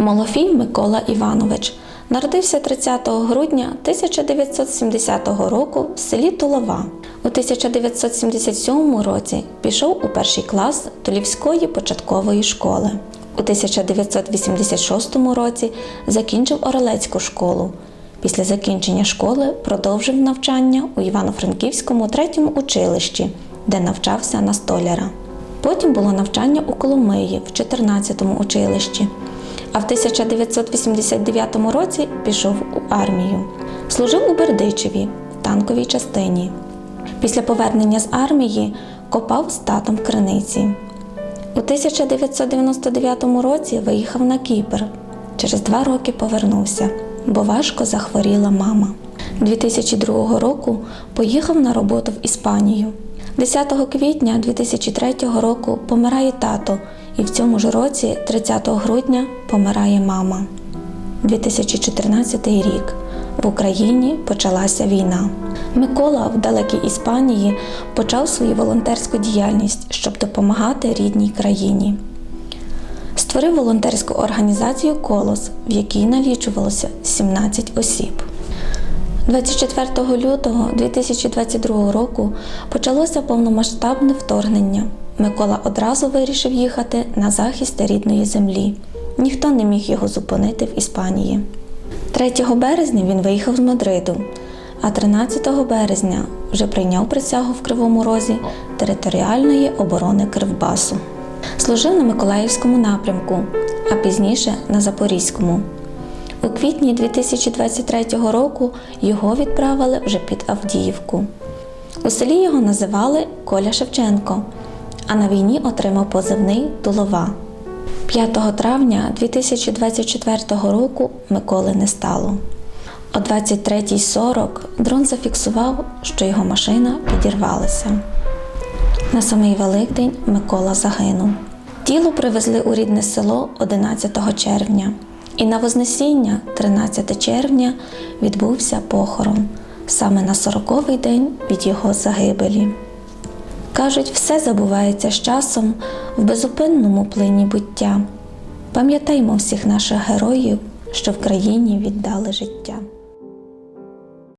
Малофій Микола Іванович народився 30 грудня 1970 року в селі Тулова. У 1977 році пішов у перший клас Тулівської початкової школи. У 1986 році закінчив Орелецьку школу. Після закінчення школи продовжив навчання у Івано-Франківському третьому училищі, де навчався на столяра. Потім було навчання у Коломиї в 14-му училищі, а в 1989 році пішов у армію. Служив у Бердичеві танковій частині. Після повернення з армії копав з татом в криниці. У 1999 році виїхав на Кіпр. Через два роки повернувся, бо важко захворіла мама. 2002 року поїхав на роботу в Іспанію. 10 квітня 2003 року помирає тато, і в цьому ж році, 30 грудня, помирає мама. 2014 рік. В Україні почалася війна. Микола в далекій Іспанії почав свою волонтерську діяльність, щоб допомагати рідній країні. Створив волонтерську організацію Колос, в якій налічувалося 17 осіб. 24 лютого 2022 року почалося повномасштабне вторгнення. Микола одразу вирішив їхати на захист рідної землі. Ніхто не міг його зупинити в Іспанії. 3 березня він виїхав з Мадриду, а 13 березня вже прийняв присягу в Кривому Розі територіальної оборони Кривбасу. Служив на Миколаївському напрямку, а пізніше на Запорізькому. У квітні 2023 року його відправили вже під Авдіївку. У селі його називали Коля Шевченко, а на війні отримав позивний Тулова. 5 травня 2024 року Миколи не стало. О 23.40 дрон зафіксував, що його машина підірвалася. На самий Великдень Микола загинув. Тіло привезли у рідне село 11 червня, і на Вознесіння, 13 червня, відбувся похорон саме на 40-й день від його загибелі. Кажуть, все забувається з часом в безупинному плині буття. Пам'ятаймо всіх наших героїв, що в країні віддали життя.